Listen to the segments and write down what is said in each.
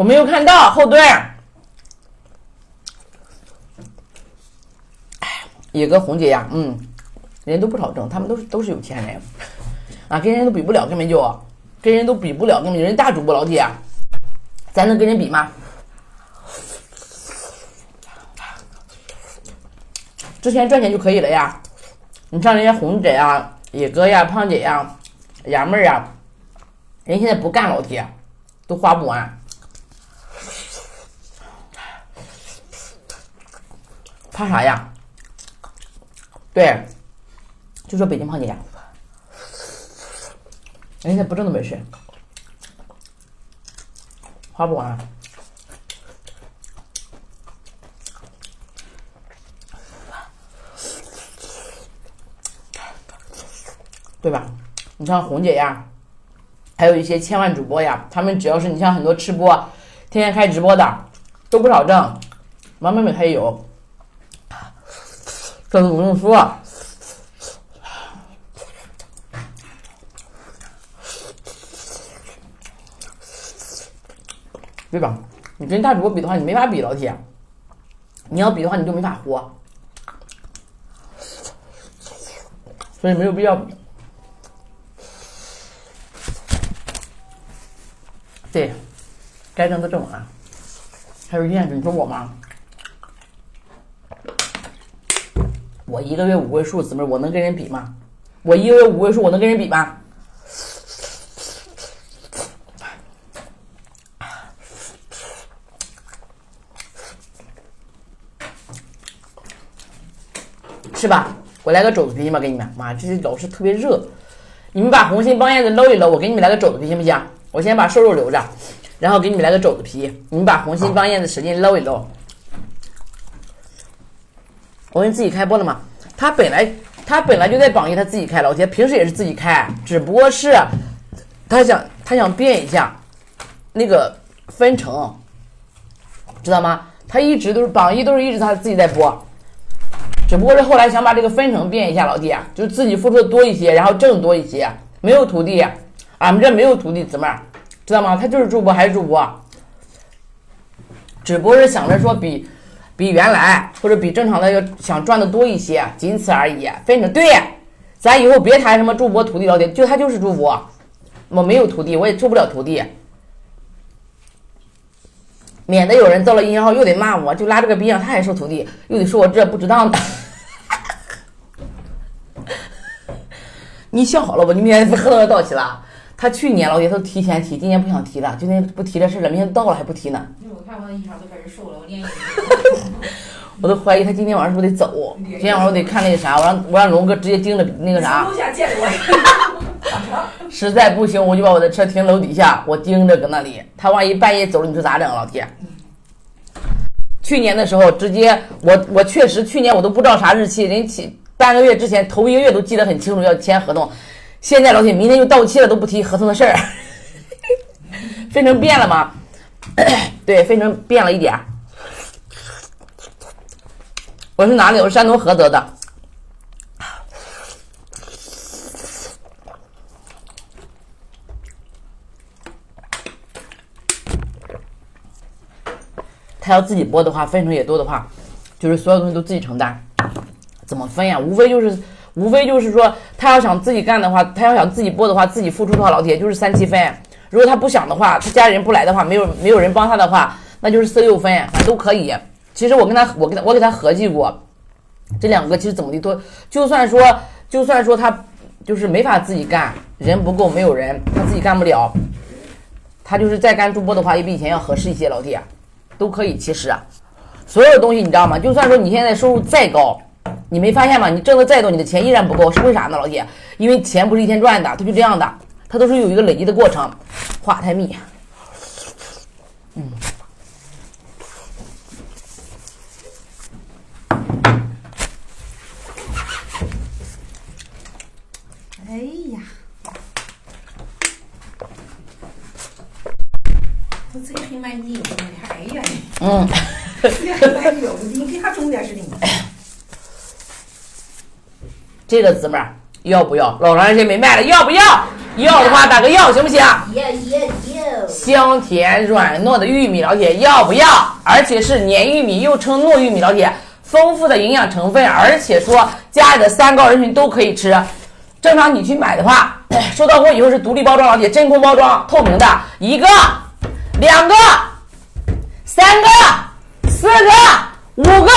我没有看到后盾。哎野哥红姐呀，嗯，人都不少挣，他们都是都是有钱人，啊，跟人都比不了，根本就跟人都比不了，根本人大主播老姐，咱能跟人比吗？之前赚钱就可以了呀，你像人家红姐呀、野哥呀、胖姐呀、杨妹儿呀，人现在不干老铁，都花不完，怕啥呀？对，就说北京胖姐呀，人家不挣那本事，花不完。对吧？你像红姐呀，还有一些千万主播呀，他们只要是你像很多吃播，天天开直播的，都不少挣。王美美她也有，这都不用说。对吧？你跟大主播比的话，你没法比，老铁。你要比的话，你就没法活，所以没有必要比。对，该挣的挣完。还有一件事，你说我吗？我一个月五位数，姊妹，我能跟人比吗？我一个月五位数，我能跟人比吗？是吧？我来个肘子皮行吗？给你们，妈，这些老是特别热。你们把红心帮燕子搂一搂，我给你们来个肘子皮行不行？我先把瘦肉留着，然后给你们来个肘子皮。你们把红心帮燕子使劲搂一搂。我给你自己开播了吗？他本来他本来就在榜一，他自己开，老铁平时也是自己开，只不过是他想他想变一下那个分成，知道吗？他一直都是榜一，都是一直他自己在播。只不过是后来想把这个分成变一下，老弟，就自己付出的多一些，然后挣多一些。没有徒弟，俺们这没有徒弟，姊妹儿，知道吗？他就是主播还是主播，只不过是想着说比比原来或者比正常的要想赚的多一些，仅此而已。分成对，咱以后别谈什么助播徒弟，老铁，就他就是助播，我没有徒弟，我也做不了徒弟，免得有人造了营销号又得骂我，就拉这个逼样他还收徒弟，又得说我这不值当的。你想好了吧？你明天喝到要到期了。他去年老铁都提前提，今年不想提了，今年不提这事了，明天到了还不提呢。我看我的衣裳都开始瘦了，我 我都怀疑他今天晚上是不是得走？今天晚上我得看那个啥，我让我让龙哥直接盯着那个啥。楼下见我。实在不行，我就把我的车停楼底下，我盯着搁那里。他万一半夜走了，你说咋整，老铁？去年的时候，直接我我确实去年我都不知道啥日期，人起。半个月之前，头一个月都记得很清楚，要签合同。现在老铁，明天就到期了，都不提合同的事儿。分成变了吗？对，分成变了一点。我是哪里？我是山东菏泽的。他要自己播的话，分成也多的话，就是所有东西都自己承担。怎么分呀？无非就是，无非就是说，他要想自己干的话，他要想自己播的话，自己付出的话，老铁就是三七分。如果他不想的话，他家人不来的话，没有没有人帮他的话，那就是四六分，反正都可以。其实我跟他，我跟他，我给他合计过，这两个其实怎么的都，就算说，就算说他就是没法自己干，人不够，没有人，他自己干不了，他就是再干主播的话，也比以前要合适一些，老铁都可以。其实，所有东西你知道吗？就算说你现在收入再高。你没发现吗？你挣的再多，你的钱依然不够，是为啥呢，老铁？因为钱不是一天赚的，它就这样的，它都是有一个累积的过程。话太密，嗯。哎呀，我自己很满意，你还哎呀，嗯，也很满意，你给他种点是的。这个姊妹要不要？老长时间没卖了，要不要？要的话打个要，行不行？要要要！香甜软糯的玉米，老铁要不要？而且是粘玉米，又称糯玉米，老铁丰富的营养成分，而且说家里的三高人群都可以吃。正常你去买的话，收到货以后是独立包装，老铁真空包装，透明的，一个、两个、三个、四个、五个，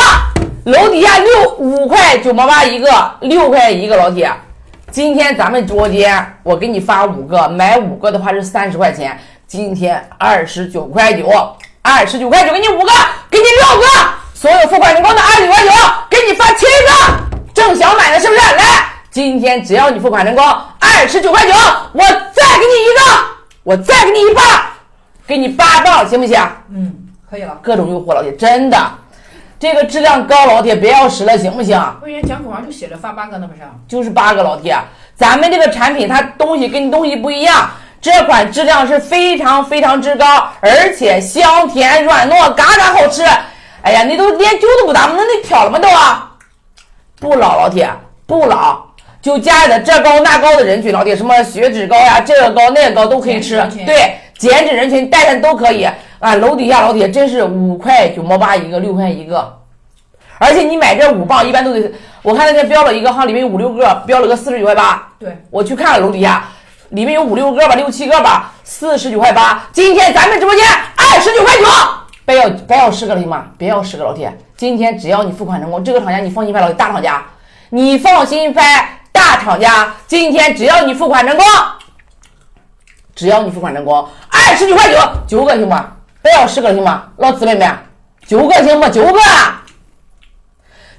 楼底下六五块九毛八一个，六块一个，老铁。今天咱们直播间我给你发五个，买五个的话是三十块钱，今天二十九块九，二十九块九给你五个，给你六个，所有付款成功的二十九块九，给你发七个，正想买的是不是？来，今天只要你付款成功，二十九块九，我再给你一个，我再给你一半，给你八磅，行不行？嗯，可以了。各种诱惑，老铁，真的，这个质量高，老铁别要十了，行不行？我以前讲口上就写着发八个呢，不是？就是八个老铁，咱们这个产品它东西跟东西不一样，这款质量是非常非常之高，而且香甜软糯，嘎嘎好吃。哎呀，你都连酒都不打，那你挑了吗都啊？不老，老铁不老，就家里的这高那高的人群，老铁什么血脂高呀，这个高那个高都可以吃对，减脂人群、代餐都可以。啊，楼底下老铁真是五块九毛八一个，六块一个。而且你买这五磅一般都得，我看那天标了一个，好像里面有五六个，标了个四十九块八。对，我去看了楼底下，里面有五六个吧，六七个吧，四十九块八。今天咱们直播间二十九块九，别要别要十个了行吗？别要十个老铁，今天只要你付款成功，这个厂家你放心拍，老铁大厂家，你放心拍大厂家，今天只要你付款成功，只要你付款成功，二十九块九，九个行吗？别要十个行吗？老姊妹们，九个行吗？九个。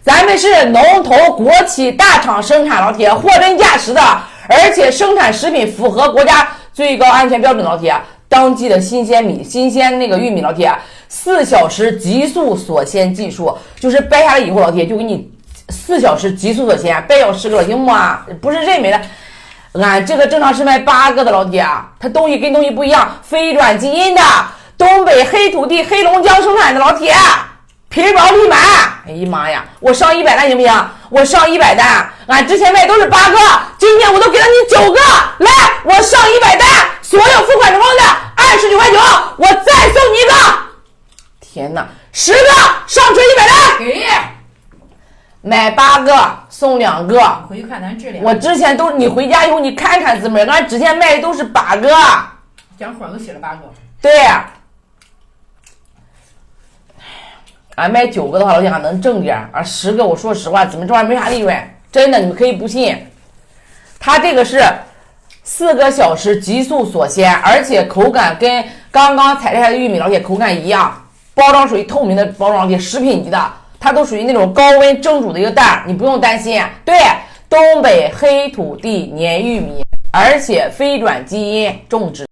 咱们是龙头国企大厂生产，老铁货真价实的，而且生产食品符合国家最高安全标准，老铁当季的新鲜米、新鲜那个玉米，老铁四小时急速锁鲜技术，就是掰下来以后，老铁就给你四小时急速锁鲜，别要十个，行不啊？不是认为的。俺这个正常是卖八个的，老铁，它东西跟东西不一样，非转基因的，东北黑土地黑龙江生产的，老铁。皮薄利满，哎呀妈呀！我上一百单行不行？我上一百单，俺之前卖都是八个，今天我都给了你九个，来，我上一百单，所有付款成功的二十九块九，我再送你一个。天哪，十个上纯一百单，给。买八个送两个。回去看咱质量。我之前都你回家以后你看看姊妹，俺之前卖的都是八个。讲谎都写了八个。对。俺卖九个的话，老铁还能挣点儿啊！十个，我说实话，怎么这玩意儿没啥利润？真的，你们可以不信。它这个是四个小时急速锁鲜，而且口感跟刚刚采摘下的玉米老铁口感一样。包装属于透明的包装，老铁食品级的，它都属于那种高温蒸煮的一个蛋，你不用担心。对，东北黑土地粘玉米，而且非转基因种植。